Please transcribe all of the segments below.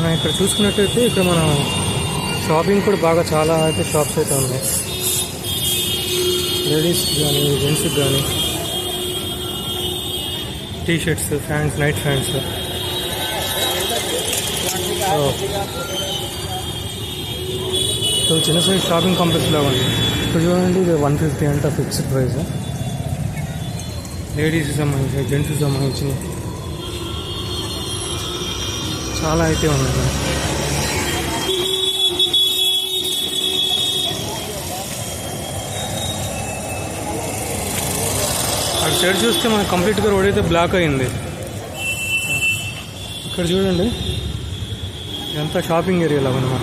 మనం ఇక్కడ చూసుకున్నట్టయితే ఇక్కడ మనం షాపింగ్ కూడా బాగా చాలా అయితే షాప్స్ అయితే ఉన్నాయి. లేడీస్ కానీ జెంట్స్కి కానీ T shirts pants night pants so చిన్న సైజ్ షాపింగ్ కాంప్లెక్స్ లాగా ఉంది. ఇప్పుడు చూడండి ఇది వన్ ఫిఫ్టీ అంట ఫిక్స్డ్ ప్రైస్ లేడీస్కి సంబంధించి జెంట్స్కి సంబంధించి. చాలా అయితే ఉన్నాయి అటు సైడ్ చూస్తే మనకు కంప్లీట్గా రోడ్ అయితే బ్లాక్ అయింది. ఇక్కడ చూడండి. ఇదంతా షాపింగ్ ఏరియాలో లాగా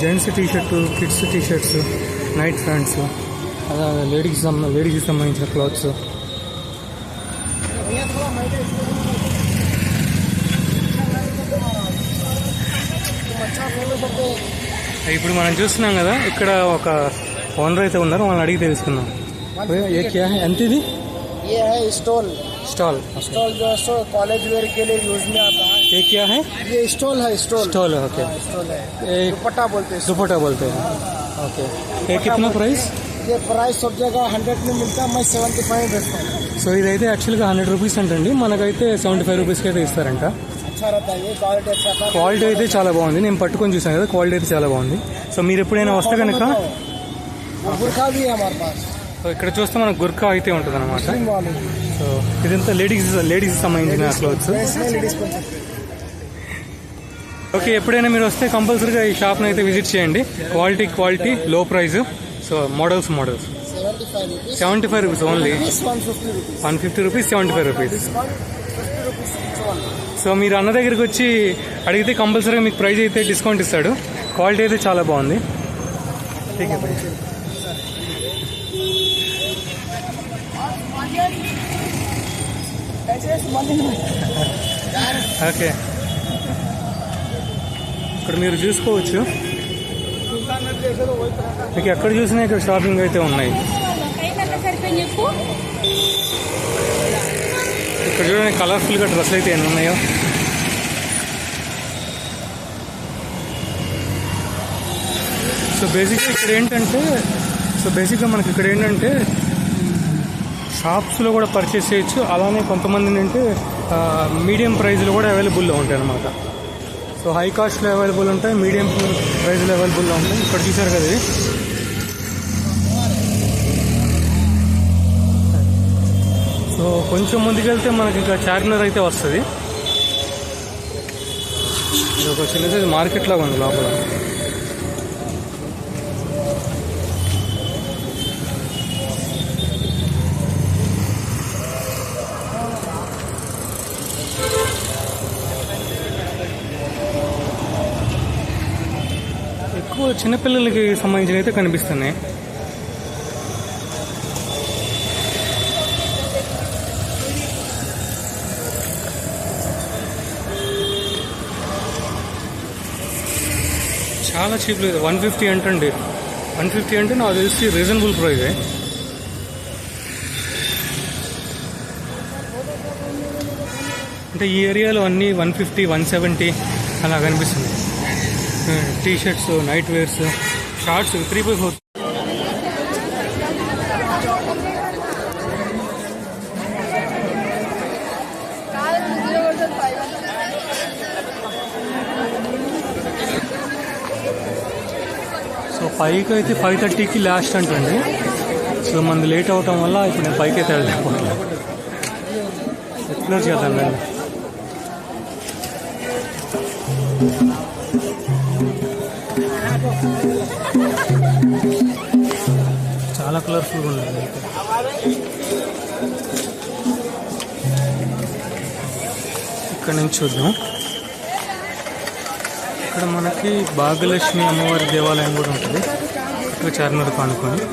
gents T shirt kids T shirts night pants అలా లేడీస్కి సంబంధ లేడీస్కి సంబంధించిన క్లాత్స్. ఇప్పుడు మనం చూస్తున్నాం కదా ఇక్కడ ఒక ఓనర్ అయితే ఉన్నారు వాళ్ళని అడిగి తెలుసుకుందాం ఏ క్యా है? ఎంత ఇది ये है स्टॉल स्टॉल स्टॉल जो है सो कॉलेज वेयर के लिए यूज में आता है ये क्या है ये स्टॉल है स्टॉल स्टॉल ओके हाँ, स्टॉल है एक दुपट्टा बोलते हैं इसको। दुपट्टा बोलते हैं ओके ये कितना प्राइस ये प्राइस सब जगह हंड्रेड में मिलता है मैं सेवेंटी फाइव बेचता हूँ సో ఇదైతే యాక్చువల్గా హండ్రెడ్ రూపీస్ అంటండి మనకైతే సెవెంటీ ఫైవ్ రూపీస్కి అయితే ఇస్తారంట క్వాలిటీ అయితే చాలా బాగుంది. నేను పట్టుకొని చూసాను కదా క్వాలిటీ అయితే చాలా బాగుంది. సో మీరు ఎప్పుడైనా వస్తే కనుక సో ఇక్కడ చూస్తే మనకు గుర్ఖా అయితే ఉంటుంది అనమాట సో ఇదంతా లేడీస్ లేడీస్ సంబంధించిన క్లోత్స్ ఓకే ఎప్పుడైనా మీరు వస్తే కంపల్సరీగా ఈ షాప్ని అయితే విజిట్ చేయండి. Quality quality low price so models models seventy five rupees only one fifty rupees seventy five rupees so మీరు అన్న దగ్గరికి వచ్చి అడిగితే కంపల్సరీగా మీకు ప్రైజ్ అయితే డిస్కౌంట్ ఇస్తాడు. క్వాలిటీ అయితే చాలా బాగుంది. ఓకే. ఇక్కడ మీరు చూసుకోవచ్చు. మీకు ఎక్కడ చూసినా ఇక్కడ షాపింగ్ అయితే ఉన్నాయి. ఇక్కడ చూడండి కలర్ఫుల్గా డ్రెస్సులు అయితే ఎన్ని ఉన్నాయో. సో బేసిక్గా ఇక్కడ ఏంటంటే సో బేసిక్గా మనకి ఇక్కడ ఏంటంటే షాప్స్లో కూడా పర్చేస్ చేయొచ్చు. అలానే కొంతమంది ఏంటంటే మీడియం ప్రైజ్లో కూడా అవైలబుల్లో ఉంటాయి అన్నమాట. సో హై కాస్ట్లో అవైలబుల్ ఉంటాయి మీడియం ప్రైజ్లో అవైలబుల్లో ఉంటాయి. ఇక్కడ చూసారు కదా ఇది. సో కొంచెం ముందుకెళ్తే మనకి ఇంకా చార్మినార్ అయితే వస్తుంది. ఇది ఒక చిన్న సైజ్ మార్కెట్ లాగా ఉంది లోపల. ఎక్కువ చిన్నపిల్లలకి సంబంధించిన అయితే కనిపిస్తున్నాయి. చాలా చీప్ లేదు. వన్ ఫిఫ్టీ అంటండి. వన్ ఫిఫ్టీ అంటే నాకు తెలిసి రీజనబుల్ ప్రైజే అంటే ఈ ఏరియాలో అన్నీ వన్ ఫిఫ్టీ వన్ సెవెంటీ అలా కనిపిస్తుంది T shirts night wears shorts three by four. పైకి అయితే ఫైవ్ థర్టీకి లాస్ట్ అంటండి. సో మంది లేట్ అవటం వల్ల ఇప్పుడు నేను పైకి అయితే వెళ్ళలేకపోతున్నాను ఎక్స్ప్లోర్ చేద్దాం రండి. చాలా కలర్ఫుల్గా ఉంది ఇక్కడ నుంచి చూద్దాం. ఇక్కడ మనకి భాగ్యలక్ష్మి అమ్మవారి దేవాలయం కూడా ఉంటుంది. ఇక్కడ చార్మినార్ కానుకొని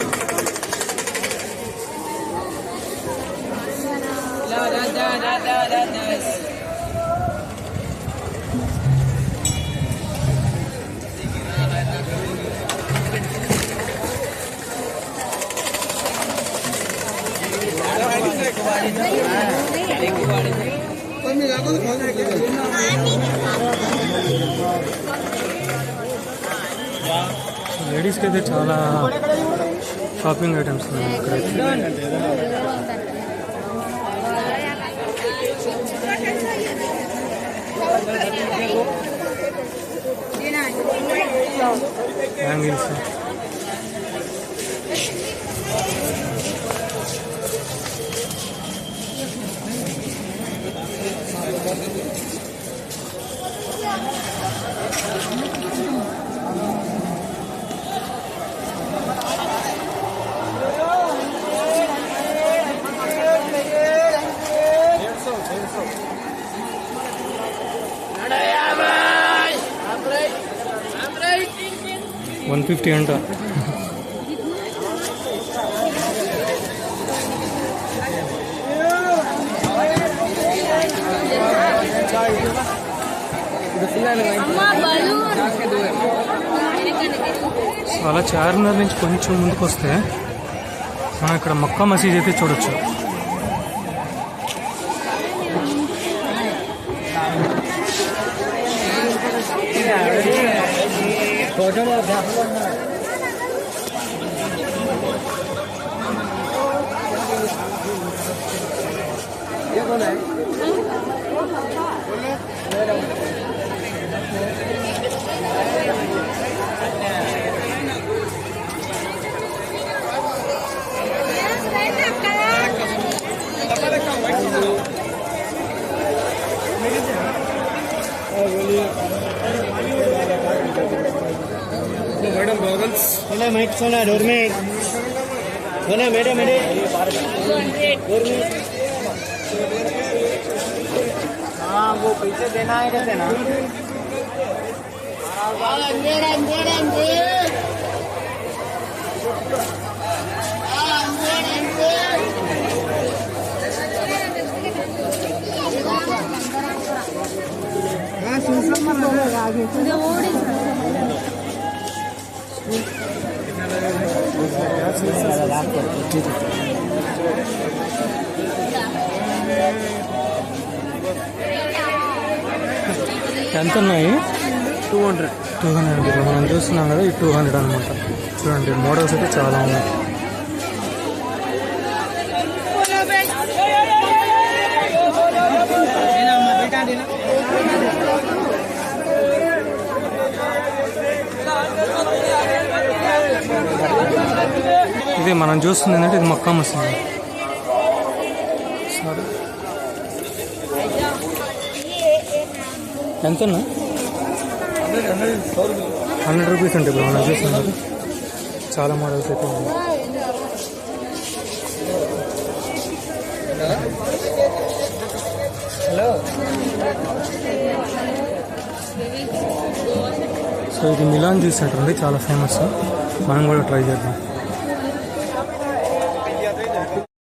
కొన్ని కాకుండా లేడీస్కి అయితే చాలా షాపింగ్ ఐటమ్స్ ఉన్నాయి. ఇక్కడైతే బ్యాంగిల్స్ వన్ ఫిఫ్టీ అంట. అలా చార్మినార్ నుంచి కొంచెం ముందుకు వస్తే మనం ఇక్కడ మక్కా మసీద్ అయితే చూడొచ్చు. 我这两天回来呢。一个人？嗯，好怕。来来。मैडम गॉगल्स सोना माइक सोना डोरमेट सोना मैडम मैडम हाँ वो पैसे देना है कैसे ना ఎంత ఉన్నాయి టూ హండ్రెడ్. Two hundred. మనం చూస్తున్నాం కదా ఈ టూ హండ్రెడ్ అనమాట చూడండి మోడల్స్ అయితే చాలా ఉన్నాయి. ఇది మనం చూస్తుంది ఏంటంటే ఇది మక్కా మసీద్ సరే ఎంత హండ్రెడ్ రూపీస్ అంటే ఇప్పుడు మనం చూస్తున్నాం చాలా మోడల్స్ అయితే ఉన్నాయి. హలో సో ఇది మిలాన్ జ్యూస్ సెంటర్ అండి చాలా ఫేమస్ మనం కూడా ట్రై చేద్దాం.